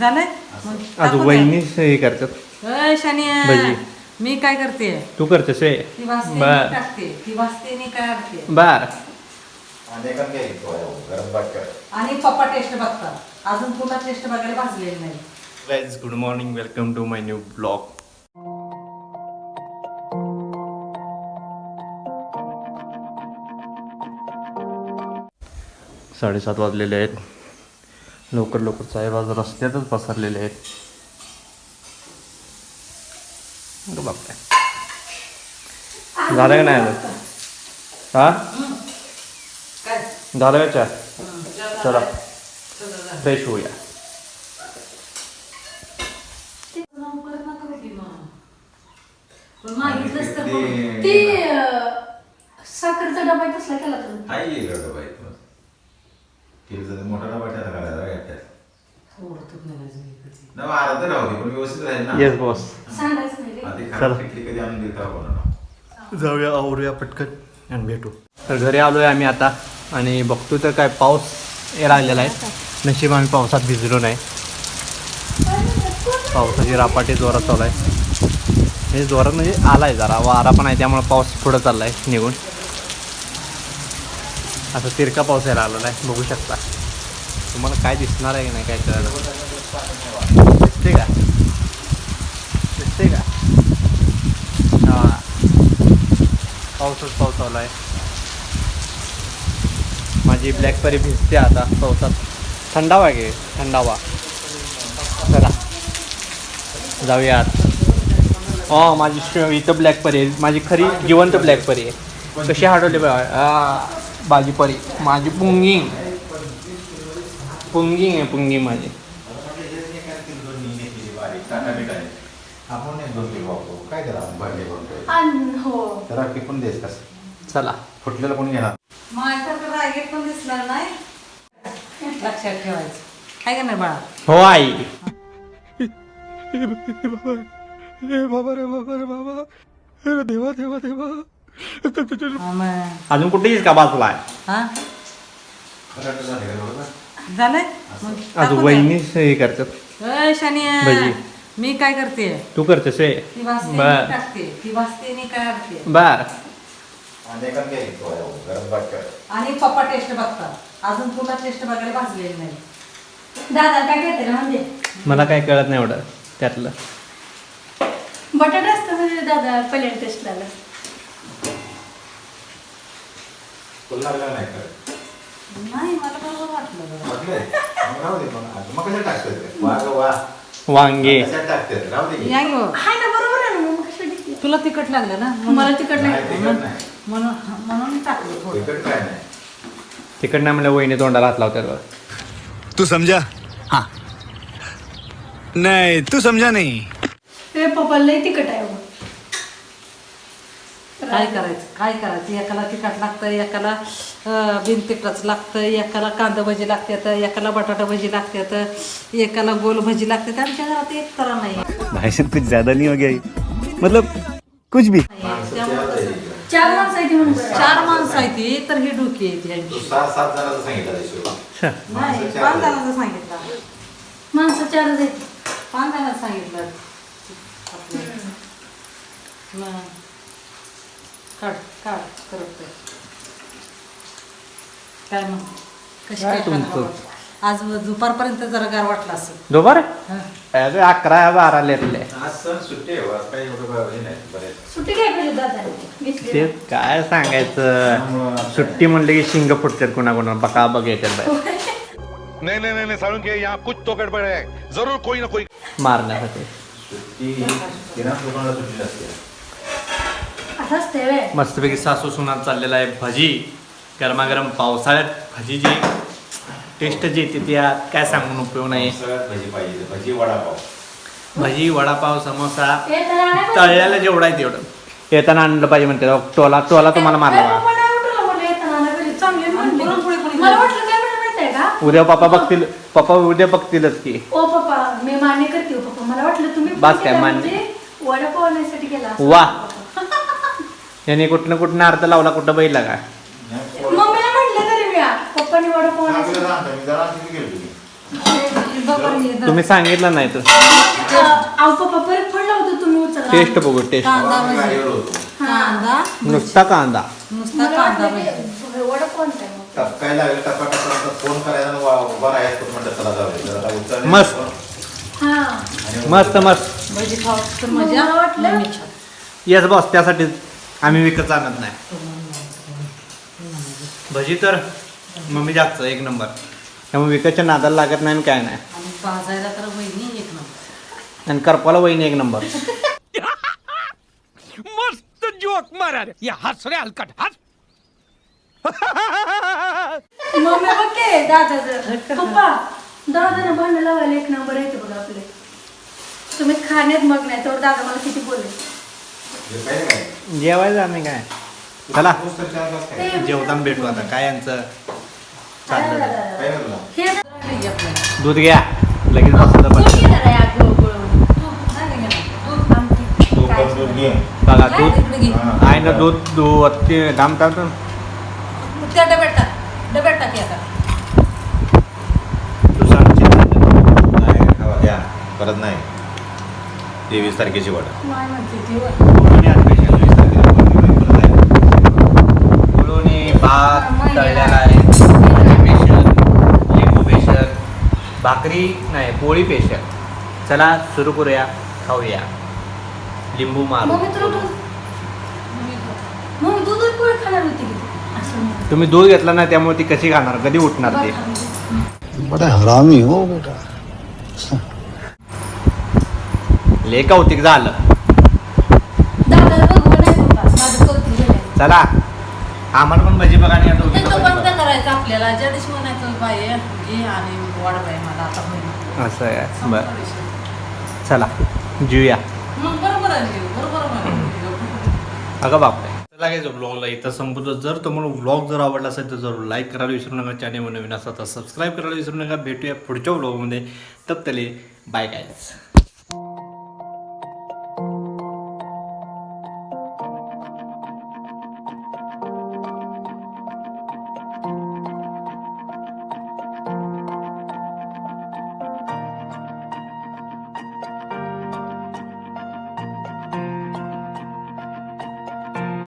झालंय? मग आज टाकू वहिनी हे करतात. दे. अय, शानिया भजी. मी काय करते? तू करतेस वे ती भाजते मी बर. टाकते. ती भाजते मी काय करते. बर. गरम आणि पप्पा टेस्ट बघतात. अजून पुन्हा टेस्ट बघायला भाजलेली नाही. Guys good morning welcome to my new blog साडेसात वाजलेले आहेत. लवकर लवकर साहेब आज रस्त्यातच पसरलेले आहेत. बापरे. झालं का नाही आलं? हा? काय? झालं का चहा? चला. फ्रेश होऊया? ते साखरचा डबा कसला केला तुम्ही. मोठा डबा थोडं तूप घालायचं इकडचे. नाही मग अर्धा राहू दे पण व्यवस्थित राहील ना. येस बॉस सांगायचं नाही रे. आधी चला. खराब पिकली कधी आणून देता कोणाला जाऊया आवरूया पटकन आणि भेटू. तर घरी आलोय आम्ही आता आणि बघतो तर काय पाऊस हे राहिलेला आहे. नशीब आम्ही पावसात भिजलो नाही. पावसाची रापाटी जोरात चालू आहे. हे जोरात म्हणजे आलाय जरा वारा पण आहे त्यामुळे पाऊस पुढं चाललाय निघून. आता तिरका पाऊस यायला आलेला आहे बघू शकता. तुम्हाला काय दिसणार आहे की नाही काय करायला दिसते का? दिसते का? हा. पाऊसच पाऊस आला आहे. माझी ब्लॅकबेरी भिजते आता पावसात. थंडावा घे थंडावा. चला. जाऊया आत. हो माझी इथं ब्लॅक परी आहे. माझी खरी जिवंत ब्लॅक परी आहे. कशी हटवली बा परी माझी पुंगिंग पुंगिंग आहे पुंगिंग माझी आपण एक दोन किलो वापरू काय करा भरले आणि हो देस कसं चला फुटलेलं कोण घेणार माझ्यासारखं रागेट पण दिसणार नाही लक्षात ठेवायचं आहे का नाही बाळा हो आई हा, मग. अजून कुठेच का बाजूला आहे हा? झालंय? मग आज. वहिनी हे करतात. अय, शानिया भजी. मी काय करते? तू करतेस वे ती भाजते बर. मी टाकते. ती भाजते मी काय करते? बर. गरम आणि पप्पा टेस्ट बघतात. अजून पुन्हा टेस्ट बघायला भाजलेली नाही. दादा काय घेते ना म्हणजे मला काय कळत नाही एवढं त्यातलं. बटाटा असतं म्हणजे दादा पहिल्यांदा टेस्ट लागला नाही कर नाही मला बरोबर वाटलं बरं. वांगे. की. या हाय ना बरोबर आहे ना मग कशाला घेतली? तुला तिखट लागलं ना? म्हणून- मला तिकट नाही. नाही तिखट नाही. म्हणून म्हणून टाकलं थोडं. तिखट काय नाही. म्हणलं वहिनी तोंडाला हात लावतात बघ. तू समझा हाँ. नहीं तू समझा नहीं. ते पप्पा लय तिकट आहे हो. काय करायचं काय करायचं एकाला तिखट लागतं एकाला बिन तिखटच लागतं एकाला कांदा भजी लागते तर एकाला बटाटा भजी लागते तर एकाला गोल भजी लागते आमच्या घरात एक तर नाही भाई साहब कुछ ज्यादा नहीं हो गया ये? मतलब कुछ भी. चार माणसं आहे ती म्हणून. चार माणसं आहे ती तर ही डोकी आहे ती तू ह्यांची. सहा सात जणांचं सांगितलं नाही माणसं चार पाच. जणांचं सांगितलं माणसं चार आहेत पाच जणांचं सांगितलं आपलं. मग. काढ काढ. काय मग कशी काय काय तुमचं? खाणार? आज दुपारपर्यंत जरा गार वाटलं असं दोबार हं. अरे अकरा बारा लेरले आज सण सुट्टी आहे आज काही एवढं हे नाही बरेच सुट्टी काय पाहिजे दादा? घेतली ते काय सांगायचं? सुट्टी म्हणले की शिंग फुटतात कोणाकोणा बका बघ येतात बाहेर नहीं नहीं नहीं नहीं साळुंके यहाँ कुछ तो गड़बड़ है जरूर कोई ना कोई मारण्यासाठी. सुट्टी किराणा दुकानाला सुट्टी नसते. मस्तपैकी सासू सुनात चाललेला आहे भजी. गरमागरम पावसाळ्यात भजी जी टेस्ट जी येते त्यात काय सांगून उपयोग नाही. भजी पाहिजे. भजी वडापाव. भजी वडापाव समोसा. हे. तळल्याला जेवढा आहे तेवढं. येताना आणलं पाहिजे म्हणते. टोला टोला तुम्हाला मारला उद्या पप्पा बघतील. पप्पा उद्या बघतीलच की. ओ पप्पा मी मान्य करते हो पप्पा. मला वाटलं तुम्ही बास काय मान्य? म्हणजे वडापाव केला. वा. याने कुठनं कुठनं अर्थ लावला कुठं बैला का मम्मीला म्हटलं तरी मी आ, पप्पानी वडापाव आपल्याला आणायचं सांगतो मी जरा तिथे गेलो तुम्ही सांगितलं नाही तर. अहो पप्पा परत फोन लावतो तुम्ही उचला. टेस्ट बघू टेस्ट. कांदा नुसता कांदा नुसता मला वाटलं ते मग? लागेल फोन करायचा आणि वा- उभा राहायचं म्हणलं चला जाऊया जरा आता उचलले मस्त. हा आणि मस्त मस्त भजी खाऊ तर मग मजा मला वाटलं- मम्मीच्या. येस बॉस त्यासाठीच आम्ही विकत आणत नाही. भजी तर मम्मी जास्त एक नंबर. त्यामुळे विकतच्या नादाला लागत नाही आणि काय नाही. आणि भाजायला तर वहिनी एक नंबर. आणि करपाला वहिनी एक नंबर. मस्त जोक मारा रे. या हस रे हलकट हस. मम्मी बघ के दादाचं पप्पा दादाने भांडण लावायला एक नंबर आहे ते बघा आपले. तुम्ही खाण्यात मग नाही तर दादा मला किती बोलले? जेवायचं आम्ही काय? चला. जेवताना भेटू आता. काय यांचं? चाललं? हे. दूध घ्या. लगेच बसलं. बघा दूध. आहे ना दूध दूध ते दाम टाकतो. त्या डब्यात टाक. डब्यात टाक आता. परत नाही. तेवीस तारखेची वाट तारखेला भात तळलेला आहे लिंबू स्पेशल भाकरी नाही पोळी स्पेशल चला सुरू करूया खाऊया. लिंबू मारू. तुम्ही दूध घेतला नाही त्यामुळे ती कशी खाणार? कधी उठणार ते? बरं. बड़ा हरामी हो बेटा. ले कौतिक झालं. दादाला बघवं नाही पप्पा माझं कौतुक झालंय. चला. आम्हाला पण भजी बघा आणि आता ते उद्या तो भजी बंद बघा. करायचं आपल्याला. ज्या दिवशी म्हणायचं बाई घे आणि वाढ बाई मला आता होईल असं आहे. संपला बरं. विषय. चला जेऊया. मग बरोबर आहे की, बरोबर आहे अगं बापरे. चला काय ब्लॉगला इथं संपतो. जर तुम्हाला ब्लॉग जर आवडला असेल तर जरूर लाईक करायला विसरू नका. चॅनल नवीन असा तर सबस्क्राईब करायला विसरू नका. भेटूया पुढच्या ब्लॉगमध्ये तब तले बाय गायज